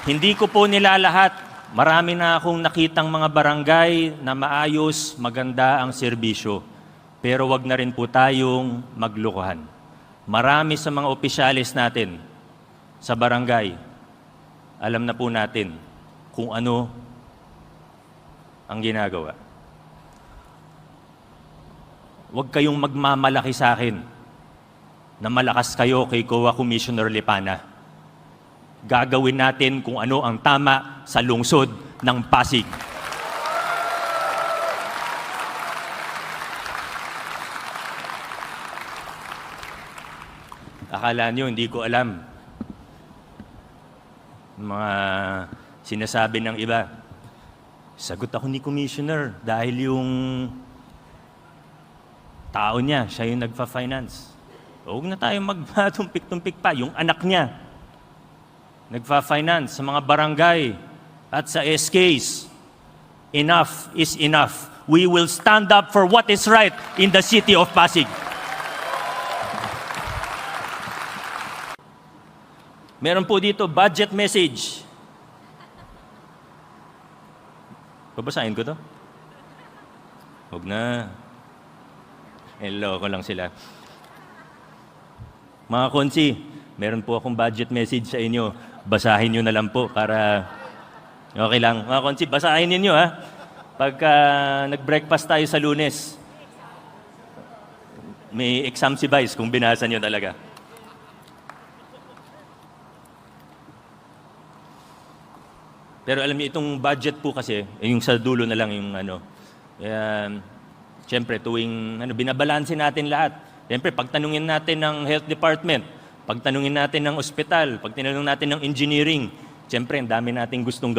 Hindi ko po nilalahat. Marami na akong nakitang mga barangay na maayos, maganda ang serbisyo. Pero wag na rin po tayong maglukuhan. Marami sa mga opisyalis natin sa barangay, alam na po natin kung ano ang ginagawa. Huwag kayong magmamalaki sa akin na malakas kayo kay COA Commissioner Lipana. Gagawin natin kung ano ang tama sa lungsod ng Pasig. Akala nyo, hindi ko alam. Mga sinasabi ng iba. Sagot ako ni Commissioner dahil yung tao niya, siya yung nagfa-finance. Huwag na tayong magpatumpik-tumpik pa. Yung anak niya, nagfa-finance sa mga barangay at sa SKs. Enough is enough. We will stand up for what is right in the city of Pasig. Meron po dito budget message. Babasahin ko to? Huwag na. Hello ko lang sila. Mga konsi, meron po akong budget message sa inyo. Basahin nyo na lang po para okay lang. Mga konsi, basahin ninyo ha. Pagka nag-breakfast tayo sa lunes, may exam si Vice kung binasa nyo talaga. Pero alam niyo, itong budget po kasi, eh, yung sa dulo na lang yung ano, eh, siyempre tuwing ano, binabalansin natin lahat. Siyempre, pagtanungin natin ng health department, pagtanungin natin ng ospital, pagtanungin natin ng engineering, siyempre, ang dami nating gustong gawin.